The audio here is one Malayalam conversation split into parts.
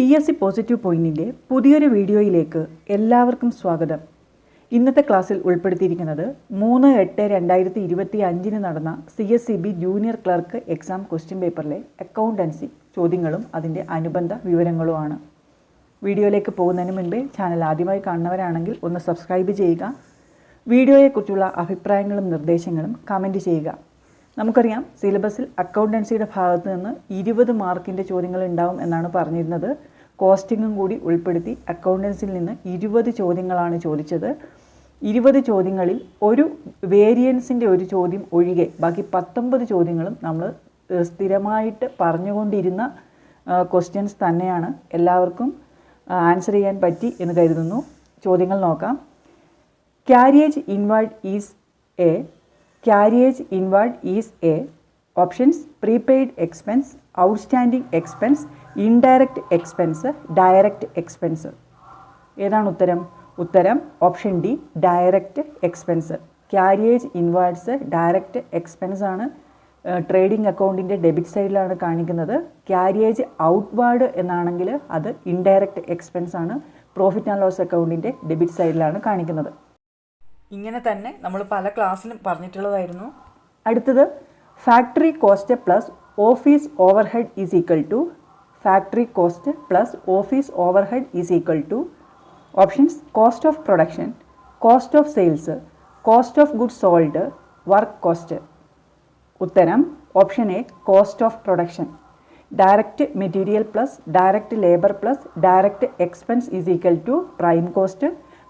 പി എസ് സി പോസിറ്റീവ് പോയിന്റിന്റെ പുതിയൊരു വീഡിയോയിലേക്ക് എല്ലാവർക്കും സ്വാഗതം. ഇന്നത്തെ ക്ലാസ്സിൽ ഉൾപ്പെടുത്തിയിരിക്കുന്നത് മൂന്ന് എട്ട് രണ്ടായിരത്തി ഇരുപത്തി അഞ്ചിന് നടന്ന C S C B junior clerk exam question പേപ്പറിലെ accountancy ചോദ്യങ്ങളും അതിന്റെ അനുബന്ധ വിവരങ്ങളുമാണ്. വീഡിയോയിലേക്ക് പോകുന്നതിന് മുൻപേ ചാനൽ ആദ്യമായി കാണുന്നവരാണെങ്കിൽ ഒന്ന് സബ്സ്ക്രൈബ് ചെയ്യുക. വീഡിയോയെക്കുറിച്ചുള്ള അഭിപ്രായങ്ങളും നിർദ്ദേശങ്ങളും കമന്റ് ചെയ്യുക. നമുക്കറിയാം സിലബസിൽ അക്കൗണ്ടൻസിയുടെ ഭാഗത്ത് നിന്ന് ഇരുപത് മാർക്കിന്റെ ചോദ്യങ്ങൾ ഉണ്ടാവും എന്നാണ് പറഞ്ഞിരുന്നത്. കോസ്റ്റിങ്ങും കൂടി ഉൾപ്പെടുത്തി അക്കൗണ്ടൻസിൽ നിന്ന് ഇരുപത് ചോദ്യങ്ങളാണ് ചോദിച്ചത്. ഇരുപത് ചോദ്യങ്ങളിൽ ഒരു വേരിയൻസിന്റെ ഒരു ചോദ്യം ഒഴികെ ബാക്കി പത്തൊമ്പത് ചോദ്യങ്ങളും നമ്മൾ സ്ഥിരമായിട്ട് പറഞ്ഞുകൊണ്ടിരുന്ന ക്വസ്റ്റ്യൻസ് തന്നെയാണ് എല്ലാവർക്കും ആൻസർ ചെയ്യാൻ പറ്റി എന്ന് കരുതുന്നു. ചോദ്യങ്ങൾ നോക്കാം. Carriage inward is a carriage inward is a options prepaid expense outstanding expense indirect expense direct expense ഏതാണ് ഉത്തരം? ഉത്തരം option D direct expense carriage inwards direct expense ആണ് ട്രേഡിംഗ് അക്കൗണ്ടിന്റെ ഡെബിറ്റ് സൈഡിലാണ് കാണിക്കുന്നത്. ക്യാരിയേജ് ഔട്ട്വാർഡ് എന്നാണെങ്കിൽ അത് ഇൻഡയറക്റ്റ് എക്സ്പെൻസ് ആണ് പ്രോഫിറ്റ് ആൻഡ് ലോസ് അക്കൗണ്ടിന്റെ ഡെബിറ്റ് സൈഡിലാണ് കാണിക്കുന്നത്. ഇങ്ങനെ തന്നെ നമ്മൾ പല ക്ലാസ്സിലും പറഞ്ഞിട്ടുള്ളതായിരുന്നു. അടുത്തത് factory cost plus office overhead is equal to factory cost plus office overhead is equal to options cost of production cost of sales cost of goods sold work cost ഉത്തരം option A cost of production direct material plus direct labour plus direct expense is equal to prime cost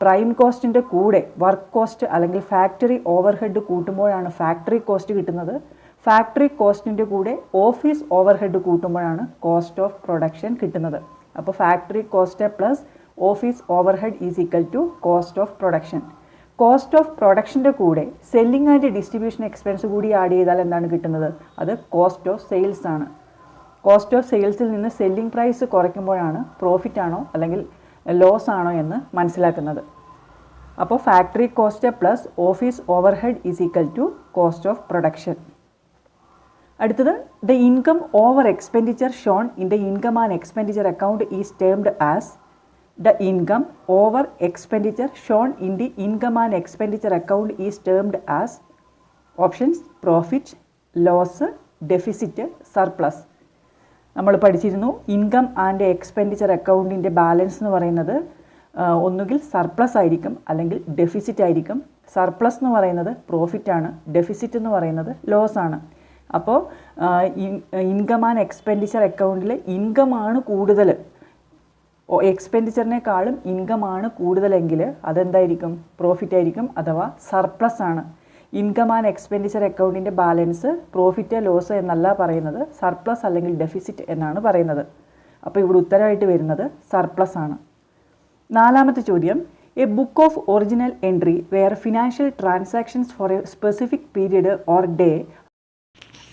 prime കോസ്റ്റിന്റെ കൂടെ വർക്ക് കോസ്റ്റ് അല്ലെങ്കിൽ ഫാക്ടറി ഓവർഹെഡ് കൂട്ടുമ്പോഴാണ് ഫാക്ടറി കോസ്റ്റ് കിട്ടുന്നത്. ഫാക്ടറി കോസ്റ്റിന്റെ കൂടെ ഓഫീസ് ഓവർഹെഡ് കൂട്ടുമ്പോഴാണ് കോസ്റ്റ് ഓഫ് പ്രൊഡക്ഷൻ കിട്ടുന്നത്. അപ്പോൾ factory cost plus office overhead is equal to cost of production cost of പ്രൊഡക്ഷന്റെ കൂടെ സെല്ലിംഗ് ആൻഡ് ഡിസ്ട്രിബ്യൂഷൻ എക്സ്പെൻസ് കൂടി ആഡ് ചെയ്താൽ എന്താണ് കിട്ടുന്നത്? അത് കോസ്റ്റ് ഓഫ് സെയിൽസ് ആണ്. കോസ്റ്റ് ഓഫ് സെയിൽസിൽ നിന്ന് സെല്ലിംഗ് പ്രൈസ് കുറയ്ക്കുമ്പോഴാണ് പ്രോഫിറ്റ് ആണോ അല്ലെങ്കിൽ ലോസ് ആണോ എന്ന് മനസ്സിലാക്കുന്നത്. അപ്പോൾ factory cost plus office overhead is equal to cost of production അടുത്തത് the income over expenditure shown in the income and expenditure account is termed as the income over expenditure shown in the income and expenditure account is termed as options profit loss deficit surplus നമ്മൾ പഠിച്ചിരുന്നു ഇൻകം ആൻഡ് എക്സ്പെൻഡിച്ചർ അക്കൗണ്ടിന്റെ ബാലൻസ് എന്ന് പറയുന്നത് ഒന്നുകിൽ സർപ്ലസ് ആയിരിക്കും അല്ലെങ്കിൽ ഡെഫിസിറ്റ് ആയിരിക്കും. സർപ്ലസ് എന്ന് പറയുന്നത് പ്രോഫിറ്റ് ആണ് ഡെഫിസിറ്റ് എന്ന് പറയുന്നത് ലോസ് ആണ്. അപ്പോൾ ഇൻകം ആൻഡ് എക്സ്പെൻഡിച്ചർ അക്കൗണ്ടിൽ ഇൻകമാണ് കൂടുതൽ. എക്സ്പെൻഡിച്ചറിനേക്കാളും ഇൻകമാണ് കൂടുതലെങ്കിൽ അതെന്തായിരിക്കും? പ്രോഫിറ്റ് ആയിരിക്കും അഥവാ സർപ്ലസ് ആണ്. ഇൻകം ആൻഡ് എക്സ്പെൻഡിച്ചർ അക്കൗണ്ടിന്റെ ബാലൻസ് പ്രോഫിറ്റ് ലോസ് എന്നല്ല പറയുന്നത്. സർപ്ലസ് അല്ലെങ്കിൽ ഡെഫിസിറ്റ് എന്നാണ് പറയുന്നത്. അപ്പോൾ ഇവിടെ ഉത്തരമായിട്ട് വരുന്നത് സർപ്ലസ് ആണ്. നാലാമത്തെ ചോദ്യം. A book of original entry where financial transactions for a specific period or day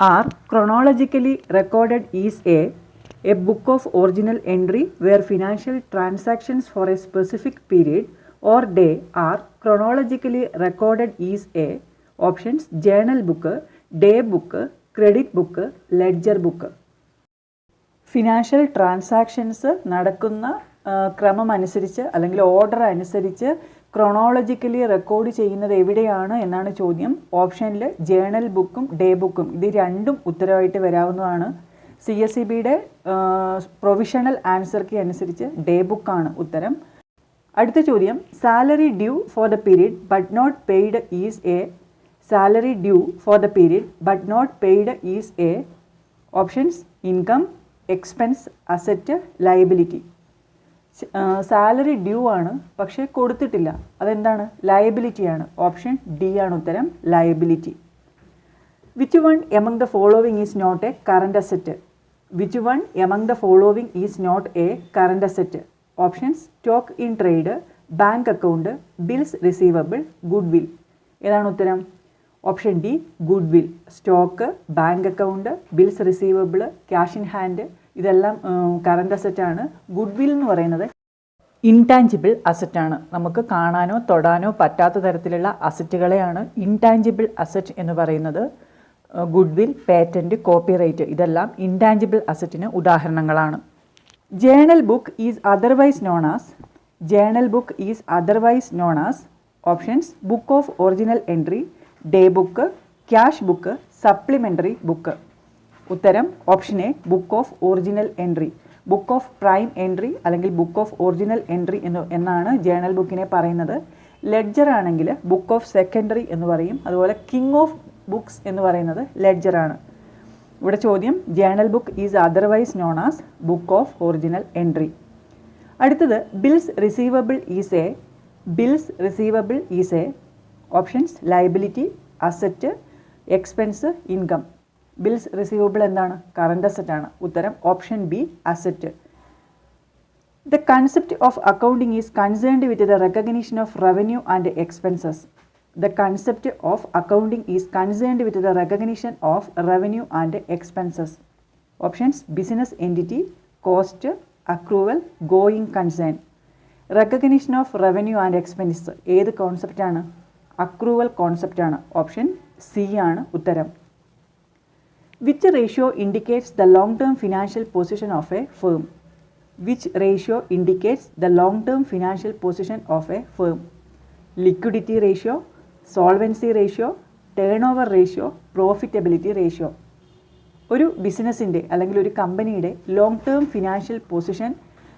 are chronologically recorded is a a book of original entry where financial transactions for a specific period or day are chronologically recorded is a options journal book day book credit book ledger book financial transactions നടക്കുന്ന ക്രമം അനുസരിച്ച് അല്ലെങ്കിൽ ഓർഡർ അനുസരിച്ച് ക്രൊണോളജിക്കലി റെക്കോർഡ് ചെയ്യുന്നത് എവിടെയാണ് എന്നാണ് ചോദ്യം. ഓപ്ഷനിൽ ജേണൽ ബുക്കും ഡേ ബുക്കും. ഇത് രണ്ടും ഉത്തരവായിട്ട് വരാവുന്നതാണ്. സി എസ് സി ബിയുടെ പ്രൊവിഷണൽ ആൻസർക്ക് അനുസരിച്ച് ഡേ ബുക്കാണ് ഉത്തരം. അടുത്ത ചോദ്യം. Salary due for the period but not paid is a salary due for the period but not paid is a options income expense asset liability salary due ആണ് പക്ഷേ കൊടുത്തിട്ടില്ല. അതെന്താണ്? ലയബിലിറ്റി ആണ്. ഓപ്ഷൻ ഡി ആണ് ഉത്തരം liability which one among the following is not a current asset which one among the following is not a current asset options stock in trade bank account bills receivable goodwill ഏതാണ് ഉത്തരം? Option D goodwill stock bank account bills receivable cash in hand ഇതെല്ലാം കറണ്ട് അസറ്റാണ് ഗുഡ് വിൽ എന്ന് പറയുന്നത് ഇൻടാഞ്ചിബിൾ അസറ്റാണ് നമുക്ക് കാണാനോ തൊടാനോ പറ്റാത്ത തരത്തിലുള്ള അസറ്റുകളെയാണ് ഇൻടാഞ്ചിബിൾ അസറ്റ് എന്ന് പറയുന്നത്. ഗുഡ് വിൽ പേറ്റന്റ് കോപ്പിറൈറ്റ് ഇതെല്ലാം ഇൻടാഞ്ചിബിൾ അസറ്റിന് ഉദാഹരണങ്ങളാണ്. Journal book is otherwise known as journal book is otherwise known as options book of original entry day book cash book supplementary book ഉത്തരം option A book of original entry book of prime entry അല്ലെങ്കിൽ ബുക്ക് ഓഫ് ഒറിജിനൽ എൻട്രി എന്ന് എന്നാണ് ജേണൽ ബുക്കിനെ പറയുന്നത്. ലെഡ്ജർ ആണെങ്കിൽ ബുക്ക് ഓഫ് സെക്കൻഡറി എന്ന് പറയും. അതുപോലെ കിങ് ഓഫ് ബുക്സ് എന്ന് പറയുന്നത് ലെഡ്ജർ ആണ്. ഇവിടെ ചോദ്യം journal book is otherwise known as book of original entry അടുത്തത് bills receivable is a bills receivable is a options liability asset expense income bills receivable എന്താണ്? കറണ്ട് അസറ്റ് ആണ്. ഉത്തരം option B asset the concept of accounting is concerned with the recognition of revenue and expenses the concept of accounting is concerned with the recognition of revenue and expenses options business entity cost accrual going concern recognition of revenue and expenses ഏത് കോൺസെപ്റ്റാണ് അക്രൂവൽ കോൺസെപ്റ്റാണ് ഓപ്ഷൻ സി ആണ് ഉത്തരം. Indicates the long term financial position of a firm which ratio indicates the long term financial position of a firm liquidity ratio solvency ratio turn ratio profitability ratio ഒരു ബിസിനസ്സിന്റെ അല്ലെങ്കിൽ ഒരു കമ്പനിയുടെ ലോങ് ടേം ഫിനാൻഷ്യൽ പൊസിഷൻ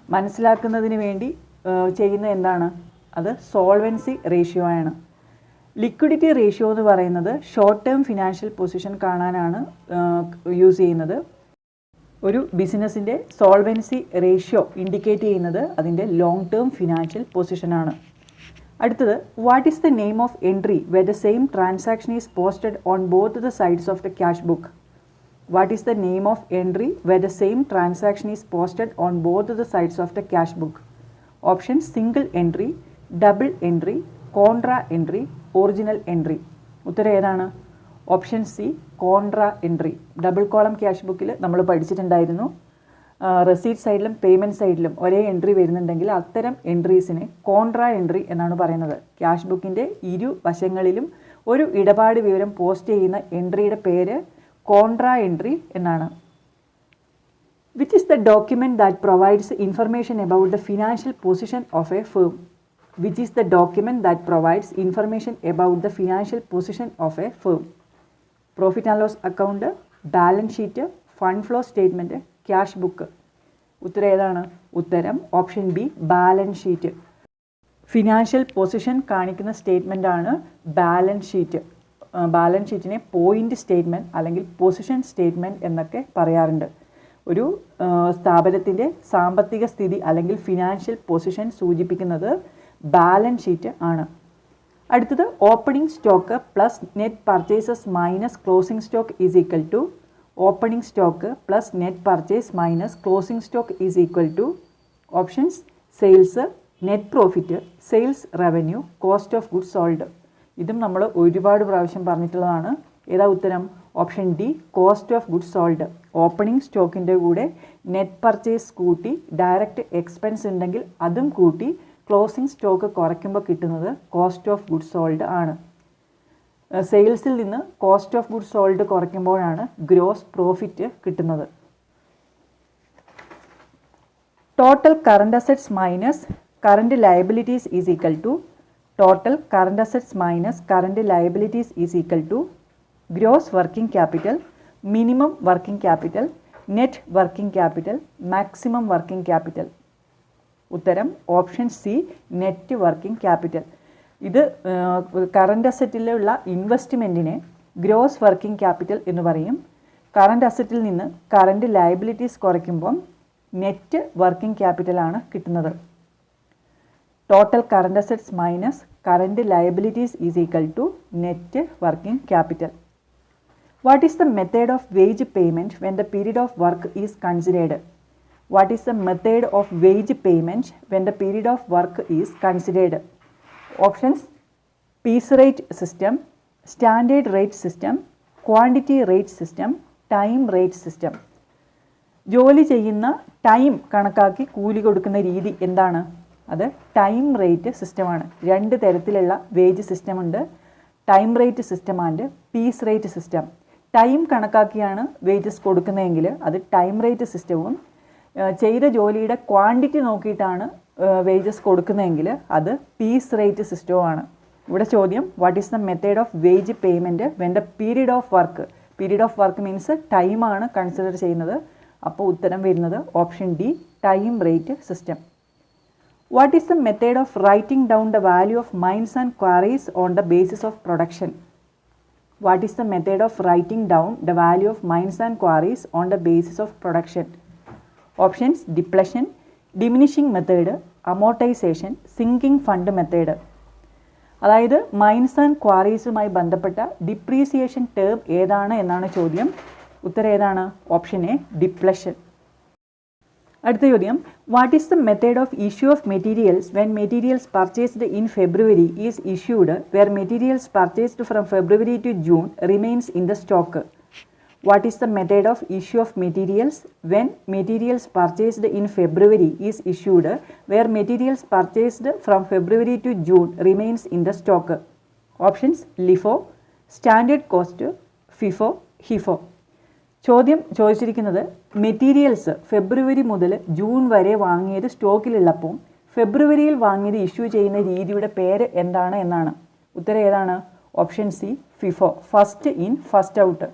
മനസ്സിലാക്കുന്നതിന് വേണ്ടി ചെയ്യുന്ന എന്താണ്? അത് സോൾവൻസി റേഷ്യോ ആണ്. ലിക്വിഡിറ്റി റേഷ്യോ എന്ന് പറയുന്നത് ഷോർട്ട് ടേം ഫിനാൻഷ്യൽ പൊസിഷൻ കാണാനാണ് യൂസ് ചെയ്യുന്നത്. ഒരു ബിസിനസ്സിന്റെ സോൾവൻസി റേഷ്യോ ഇൻഡിക്കേറ്റ് ചെയ്യുന്നത് അതിന്റെ ലോങ് ടേം ഫിനാൻഷ്യൽ പൊസിഷനാണ് അടുത്തത് what is the name of entry where the same transaction is posted on both the sides of the cash book what is the name of entry where the same transaction is posted on both the sides of the cash book option single entry double entry contra entry original entry ഉത്തരം ഏതാണ്? Option C contra entry double column cash ബുക്കിൽ നമ്മൾ പഠിച്ചിട്ടുണ്ടായിരുന്നു. റെസീറ്റ് സൈഡിലും പേയ്മെന്റ് സൈഡിലും ഒരേ എൻട്രി വരുന്നുണ്ടെങ്കിൽ അത്തരം എൻട്രീസിനെ കോൺട്ര എൻട്രി എന്നാണ് പറയുന്നത്. ക്യാഷ് ബുക്കിന്റെ ഇരു വശങ്ങളിലും ഒരു ഇടപാട് വിവരം പോസ്റ്റ് ചെയ്യുന്ന എൻട്രിയുടെ പേര് കോൺട്ര എൻട്രി എന്നാണ്. Which is the document that provides information about the financial position of a firm? Which is the document that provides information about the financial position of a firm. Profit and loss account balance sheet, fund flow statement, cash book. ഉത്തരം ഏതാണ്? ഉത്തരം option B balance sheet financial position കാണിക്കുന്ന സ്റ്റേറ്റ്മെന്റ് ആണ് ബാലൻസ് ഷീറ്റ് ബാലൻസ് ഷീറ്റിനെ പോയിന്റ് സ്റ്റേറ്റ്മെന്റ് അല്ലെങ്കിൽ പൊസിഷൻ സ്റ്റേറ്റ്മെന്റ് എന്നൊക്കെ പറയാറുണ്ട്. ഒരു സ്ഥാപനത്തിന്റെ സാമ്പത്തിക സ്ഥിതി അല്ലെങ്കിൽ ഫിനാൻഷ്യൽ പൊസിഷൻ സൂചിപ്പിക്കുന്നത് ബാലൻസ് ഷീറ്റ് ആണ്. അടുത്തത് opening stock plus net purchases minus closing stock is equal to opening stock plus net purchase minus closing stock is equal to options sales net profit sales revenue cost of goods sold ഇതും നമ്മൾ ഒരുപാട് പ്രാവശ്യം പറഞ്ഞിട്ടുള്ളതാണ്. ഏതാ ഉത്തരം? Option D cost of goods sold opening സ്റ്റോക്കിന്റെ കൂടെ നെറ്റ് പർച്ചേസ് കൂട്ടി ഡയറക്റ്റ് എക്സ്പെൻസ് ഉണ്ടെങ്കിൽ അതും കൂട്ടി ക്ലോസിംഗ് സ്റ്റോക്ക് കുറയ്ക്കുമ്പോൾ കിട്ടുന്നത് കോസ്റ്റ് ഓഫ് ഗുഡ് സോൾഡ് ആണ്. സെയിൽസിൽ നിന്ന് കോസ്റ്റ് ഓഫ് ഗുഡ് സോൾഡ് കുറയ്ക്കുമ്പോഴാണ് ഗ്രോസ് പ്രോഫിറ്റ് കിട്ടുന്നത്. Total current assets minus current liabilities is equal to total current assets minus current liabilities is equal to gross working capital minimum working capital net working capital maximum working capital ഉത്തരം option C net working capital. ഇത് കറണ്ട് അസറ്റിലുള്ള ഇൻവെസ്റ്റ്മെന്റിനെ ഗ്രോസ് വർക്കിംഗ് ക്യാപിറ്റൽ എന്ന് പറയും. കറണ്ട് അസറ്റിൽ നിന്ന് കറണ്ട് ലയബിലിറ്റീസ് കുറയ്ക്കുമ്പം നെറ്റ് വർക്കിംഗ് ക്യാപിറ്റലാണ് കിട്ടുന്നത്. Total current assets minus current liabilities is equal to net working capital what is the method of wage payment when the period of work is considered what is the method of wage payment when the period of work is considered options piece rate system standard rate system quantity rate system time rate system ജോലി ചെയ്യുന്ന ടൈം കണക്കാക്കി കൂലി കൊടുക്കുന്ന രീതി എന്താണ്? അത് ടൈം റേറ്റ് സിസ്റ്റമാണ് രണ്ട് തരത്തിലുള്ള വേജ് സിസ്റ്റം ഉണ്ട്. Time rate system and piece rate system time കണക്കാക്കിയാണ് wages കൊടുക്കുന്നതെങ്കിൽ അത് ടൈം റേറ്റ് സിസ്റ്റവും ചെയ്ത ജോലിയുടെ ക്വാണ്ടിറ്റി നോക്കിയിട്ടാണ് വേജസ് കൊടുക്കുന്നതെങ്കിൽ അത് പീസ് റേറ്റ് സിസ്റ്റമാണ് ഇവിടെ ചോദ്യം what is the method of wage payment when the period of work period of work means ടൈമാണ് കൺസിഡർ ചെയ്യുന്നത്. അപ്പോൾ ഉത്തരം വരുന്നത് option D time rate system what is the method of writing down the value of mines and quarries on the basis of production what is the method of writing down the value of mines and quarries on the basis of production options depletion diminishing method amortisation sinking fund method അതായത് മൈൻസ് ആൻഡ് ക്വാറീസുമായി ബന്ധപ്പെട്ട ഡിപ്രീസിയേഷൻ ടേം ഏതാണ് എന്നാണ് ചോദ്യം. ഉത്തരം ഏതാണ്? ഓപ്ഷൻ എ ഡിപ്ലഷൻ അടുത്ത ചോദ്യം what is the method of issue of materials when materials purchased in February is issued where materials purchased from February to June remains in the stock what is the method of issue of materials when materials purchased in February is issued where materials purchased from February to June remains in the stock options LIFO standard cost FIFO HIFO ചോദ്യം ചോദിച്ചിരിക്കുന്നത് മെറ്റീരിയൽസ് ഫെബ്രുവരി മുതൽ ജൂൺ വരെ വാങ്ങിയത് സ്റ്റോക്കിലുള്ളപ്പോൾ ഫെബ്രുവരിയിൽ വാങ്ങിയത് ഇഷ്യൂ ചെയ്യുന്ന രീതിയുടെ പേര് എന്താണ് എന്നാണ്? ഉത്തരം ഏതാണ്? Option C FIFO first in first out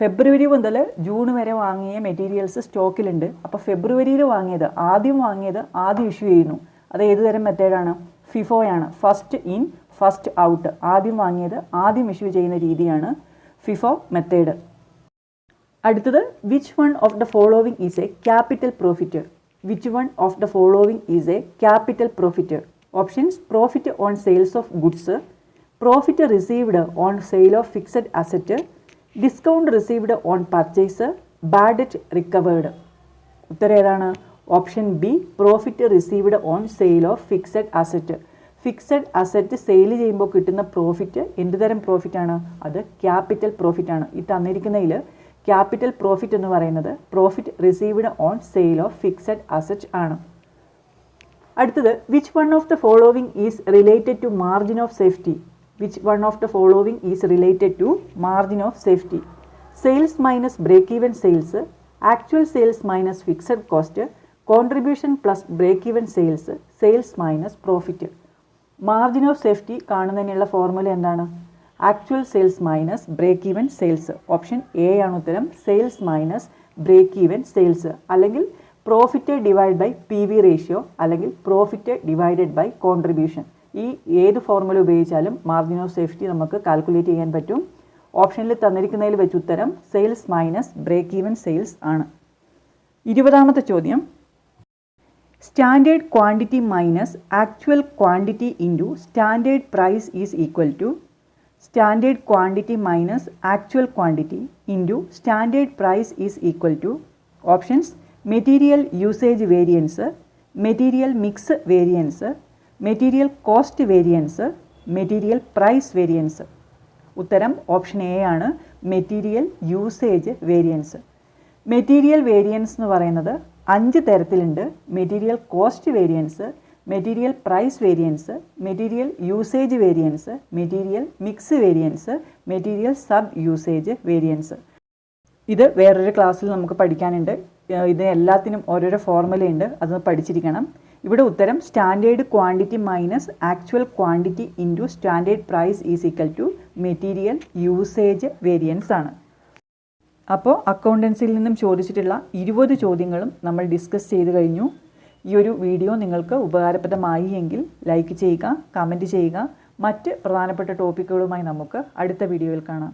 February മുതൽ ജൂൺ വരെ വാങ്ങിയ മെറ്റീരിയൽസ് സ്റ്റോക്കിലുണ്ട്. അപ്പോൾ ഫെബ്രുവരിയിൽ വാങ്ങിയത് ആദ്യം വാങ്ങിയത് ആദ്യം ഇഷ്യൂ ചെയ്യുന്നു. അത് ഏത് തരം മെത്തേഡാണ് ഫിഫോയാണ് ഫസ്റ്റ് ഇൻ ഫസ്റ്റ് ഔട്ട് ആദ്യം വാങ്ങിയത് ആദ്യം ഇഷ്യൂ ചെയ്യുന്ന രീതിയാണ് ഫിഫോ മെത്തേഡ് അടുത്തത് which one of the following is a capital profit which one of the following is a capital profit options profit on sales of goods profit received on sale of fixed asset discount received on purchase bad debt recovered ഉത്തരം ഏതാണ്? Option B profit received on sale of fixed asset fixed asset sale ചെയ്യുമ്പോൾ കിട്ടുന്ന പ്രോഫിറ്റ് എന്ത് തരം പ്രോഫിറ്റാണ് അത് ക്യാപിറ്റൽ പ്രോഫിറ്റ് ആണ്. ഈ തന്നിരിക്കുന്നതിൽ ക്യാപിറ്റൽ പ്രോഫിറ്റ് എന്ന് പറയുന്നത് profit received on sale of fixed asset ആണ്. അടുത്തത് which one of the following is related to margin of safety which one of the following is related to margin of safety sales minus break even sales actual sales minus fixed cost contribution plus break even sales sales minus profit margin of safety കാണുന്നതിനുള്ള formula എന്താണ്? Actual sales minus break even sales option A ആണ് ഉത്തരം. Sales minus break even sales അല്ലെങ്കിൽ profit divide by P V ratio അല്ലെങ്കിൽ പ്രോഫിറ്റ് ഡിവൈഡഡ് ബൈ കോൺട്രിബ്യൂഷൻ ഈ ഏത് ഫോർമുല ഉപയോഗിച്ചാലും മാർജിൻ ഓഫ് സേഫ്റ്റി നമുക്ക് കാൽക്കുലേറ്റ് ചെയ്യാൻ പറ്റും. ഓപ്ഷനിൽ തന്നിരിക്കുന്നതിൽ വെച്ച് ഉത്തരം sales minus break even sales ആണ്. ഇരുപതാമത്തെ ചോദ്യം. Standard quantity minus actual quantity into standard price is equal to standard quantity minus actual quantity into standard price is equal to options material usage variance material mix variance material cost variance material price variance ഉത്തരം ഓപ്ഷൻ എ ആണ്. Material usage variance material variance എന്ന് പറയുന്നത് അഞ്ച് തരത്തിലുണ്ട്. Material cost variance material price variance material usage variance material mix variance material sub usage variance ഇത് വേറൊരു ക്ലാസ്സിൽ നമുക്ക് പഠിക്കാനുണ്ട്. ഇത് എല്ലാത്തിനും ഓരോരോ ഫോർമുലയുണ്ട് അത് പഠിച്ചിരിക്കണം. ഇവിടെ ഉത്തരം standard quantity minus actual quantity into standard price is equal to material usage variance ആണ്. അപ്പോൾ അക്കൗണ്ടൻസിയിൽ നിന്നും ചോദിച്ചിട്ടുള്ള ഇരുപത് ചോദ്യങ്ങളും നമ്മൾ ഡിസ്കസ് ചെയ്ത് കഴിഞ്ഞു. ഈ ഒരു വീഡിയോ നിങ്ങൾക്ക് ഉപകാരപ്രദമായി എങ്കിൽ ലൈക്ക് ചെയ്യുക കമന്റ് ചെയ്യുക. മറ്റ് പ്രധാനപ്പെട്ട ടോപ്പിക്കുകളുമായി നമുക്ക് അടുത്ത വീഡിയോയിൽ കാണാം.